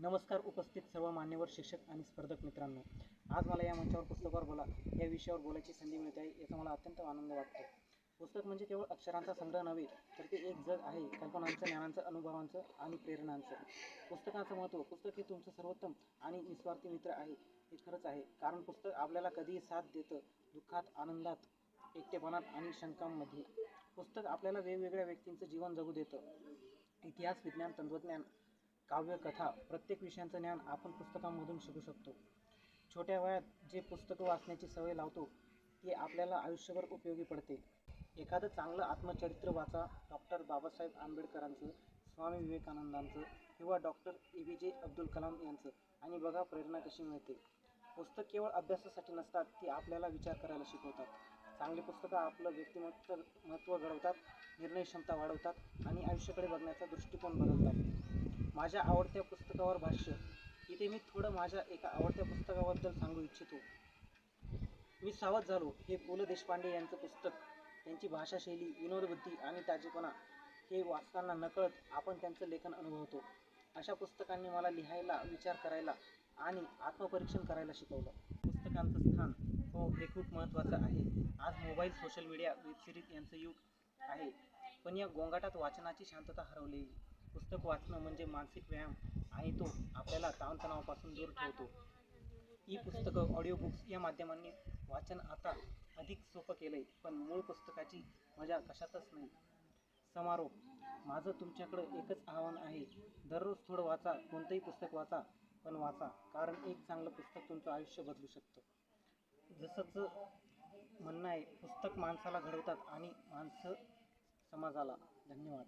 नमस्कार उपस्थित सर्व मान्यवर शिक्षक आणि स्पर्धक मित्रांनो. आज मला या मंचावर पुस्तकावर बोला या विषयावर बोलायची संधी मिळते आहे याचा मला अत्यंत आनंद वाटतो. पुस्तक म्हणजे केवळ अक्षरांचा संग्रह नव्हे तर ते एक जग आहे कल्पनांचं ज्ञानांचं अनुभवांचं आणि प्रेरणांचं. पुस्तकाचं महत्त्व पुस्तक हे तुमचं सर्वोत्तम आणि निस्वार्थी मित्र आहे हे खरंच आहे. कारण पुस्तक आपल्याला कधीही साथ देतं दुःखात आनंदात एकटेपणात आणि शंकांमध्ये. पुस्तक आपल्याला वेगवेगळ्या व्यक्तींचं जीवन जगू देतं. इतिहास विज्ञान तंत्रज्ञान काव्य कथा प्रत्येक विषयांचं ज्ञान आपण पुस्तकांमधून शिकू शकतो. छोट्या वयात जे पुस्तकं वाचण्याची सवय लावतो ती आपल्याला आयुष्यभर उपयोगी पडते. एखादं चांगलं आत्मचरित्र वाचा. डॉक्टर बाबासाहेब आंबेडकरांचं स्वामी विवेकानंदांचं किंवा doctor A B J Abdul Kalam यांचं आणि बघा प्रेरणा कशी मिळते. पुस्तक केवळ अभ्यासासाठी नसतात ती आपल्याला विचार करायला शिकवतात. चांगली पुस्तकं आपलं व्यक्तिमत्व महत्त्व घडवतात निर्णय क्षमता वाढवतात आणि आयुष्याकडे बघण्याचा दृष्टिकोन बदलतात. माझ्या आवडत्या पुस्तकावर भाष्य. इथे मी थोडं माझ्या एका आवडत्या पुस्तकाबद्दल सांगू इच्छितो. मी सावध झालो. हे पु ल देशपांडे यांचं पुस्तक. त्यांची भाषाशैली विनोदबुद्धी आणि ताजेपणा हे वाचताना नकळत आपण त्यांचं लेखन अनुभवतो. अशा पुस्तकांनी मला लिहायला विचार करायला आणि आत्मपरीक्षण करायला शिकवलं. पुस्तकांचं स्थान हो हे खूप महत्त्वाचं आहे. आज मोबाईल सोशल मीडिया वेबसिरीज यांचं युग आहे. पण या गोंगाटात वाचनाची शांतता हरवलेली. पुस्तक वाचणं म्हणजे मानसिक व्यायाम आणि तो आपल्याला ताणतणावापासून दूर ठेवतो. ई पुस्तकं ऑडिओ बुक्स या माध्यमांनी वाचन आता अधिक सोपं केलं आहे पण मूळ पुस्तकाची मजा कशातच नाही. समारोप माझं तुमच्याकडं एकच आव्हान आहे. दररोज थोडं वाचा कोणतंही पुस्तक वाचा पण वाचा कारण एक चांगलं पुस्तक तुमचं आयुष्य बदलू शकतं. जसंच म्हणणं आहे पुस्तक माणसाला घडवतात आणि माणसं समाजाला. धन्यवाद.